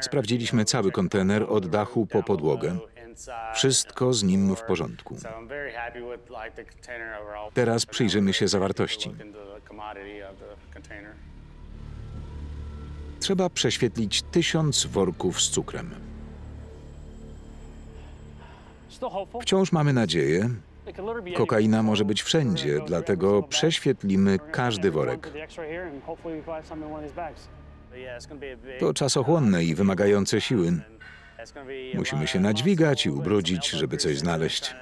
Sprawdziliśmy cały kontener od dachu po podłogę. Wszystko z nim w porządku. Teraz przyjrzymy się zawartości. Trzeba prześwietlić tysiąc worków z cukrem. Wciąż mamy nadzieję, kokaina może być wszędzie, dlatego prześwietlimy każdy worek. To czasochłonne i wymagające siły. Musimy się nadźwigać i ubrudzić, żeby coś znaleźć.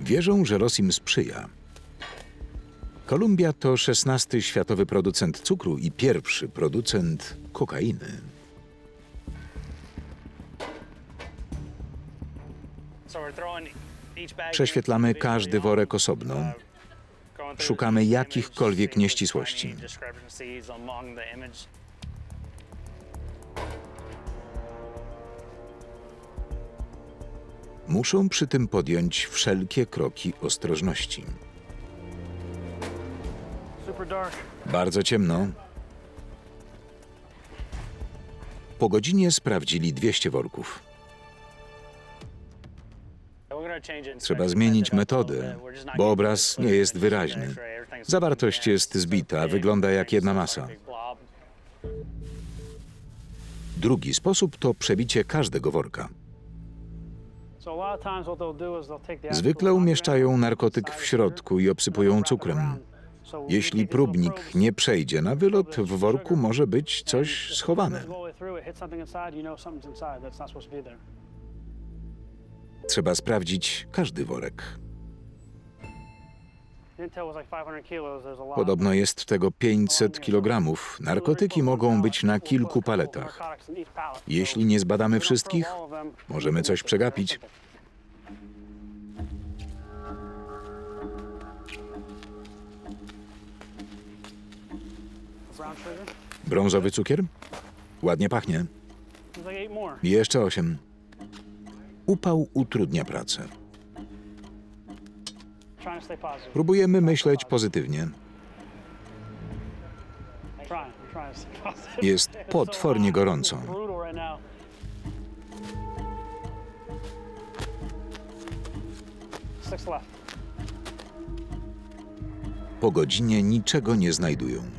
Wierzą, że los im sprzyja. Kolumbia to szesnasty światowy producent cukru i pierwszy producent kokainy. Prześwietlamy każdy worek osobno. Szukamy jakichkolwiek nieścisłości. Muszą przy tym podjąć wszelkie kroki ostrożności. Bardzo ciemno. Po godzinie sprawdzili 200 worków. Trzeba zmienić metodę, bo obraz nie jest wyraźny. Zawartość jest zbita, wygląda jak jedna masa. Drugi sposób to przebicie każdego worka. Zwykle umieszczają narkotyk w środku i obsypują cukrem. Jeśli próbnik nie przejdzie na wylot, w worku może być coś schowane. Trzeba sprawdzić każdy worek. Podobno jest tego 500 kg. Narkotyki mogą być na kilku paletach. Jeśli nie zbadamy wszystkich, możemy coś przegapić. Brązowy cukier? Ładnie pachnie. Jeszcze osiem. Upał utrudnia pracę. Próbujemy myśleć pozytywnie. Jest potwornie gorąco. Po godzinie niczego nie znajdują.